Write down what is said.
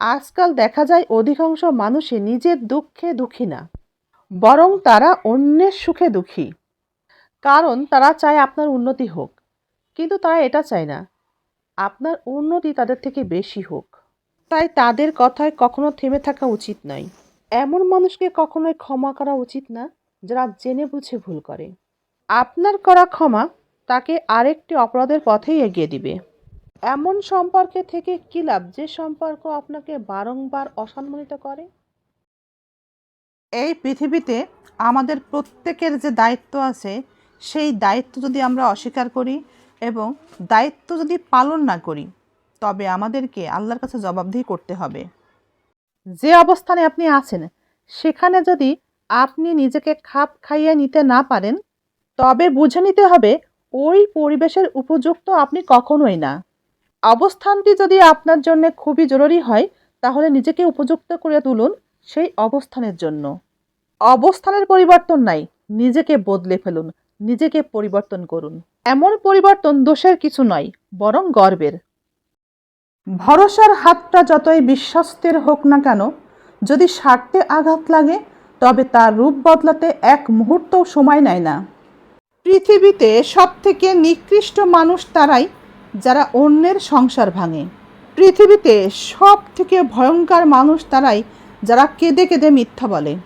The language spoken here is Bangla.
আজকাল দেখা যায় অধিকাংশ মানুষই নিজের দুঃখে দুঃখী না, বরং তারা অন্যের সুখে দুঃখী। কারণ তারা চায় আপনার উন্নতি হোক, কিন্তু তারা এটা চায় না। আপনার উন্নতি তাদের থেকে বেশি হোক। তাই তাদের কথায় কখনো থেমে থাকা উচিত নয়। এমন মানুষকে কখনোই ক্ষমা করা উচিত না, যারা জেনে বুঝে ভুল করে। আপনার করা ক্ষমা তাকে আরেকটি অপরাধের পথেই এগিয়ে দিবে। এমন সম্পর্কে থেকে কী লাভ? যে সম্পর্ক আপনাকে বারংবার অসম্মানিত করে? এই পৃথিবীতে আমাদের প্রত্যেকের যে দায়িত্ব আছে, সেই দায়িত্ব যদি আমরা অস্বীকার করি এবং দায়িত্ব যদি পালন না করি, তবে আমাদেরকে আল্লাহর কাছে জবাবদিহি করতে হবে। যে অবস্থানে আপনি আছেন, সেখানে যদি আপনি নিজেকে খাপ খাইয়ে নিতে না পারেন, তবে বুঝে নিতে হবে ওই পরিবেশের উপযুক্ত আপনি কখনোই না। অবস্থানটি যদি আপনার জন্য খুবই জরুরি হয়, তাহলে নিজেকে উপযুক্ত করে তুলুন সেই অবস্থানের জন্য। অবস্থানের পরিবর্তন নাই, নিজেকে বদলে ফেলুন, নিজেকে পরিবর্তন করুন। এমন পরিবর্তন দোষের কিছু নয়, বরং গর্বের। ভরসার হাতটা যতই বিশ্বস্তের হোক না কেন, যদি স্বার্থে আঘাত লাগে, তবে তার রূপ বদলাতে এক মুহূর্তও সময় নেয় না। পৃথিবীতে সব থেকে নিকৃষ্ট মানুষ তারাই যারা অন্যের সংসার ভাঙে। পৃথিবীতে সব থেকে ভয়ঙ্কর মানুষ তারাই যারা কেঁদে কেঁদে মিথ্যা বলে।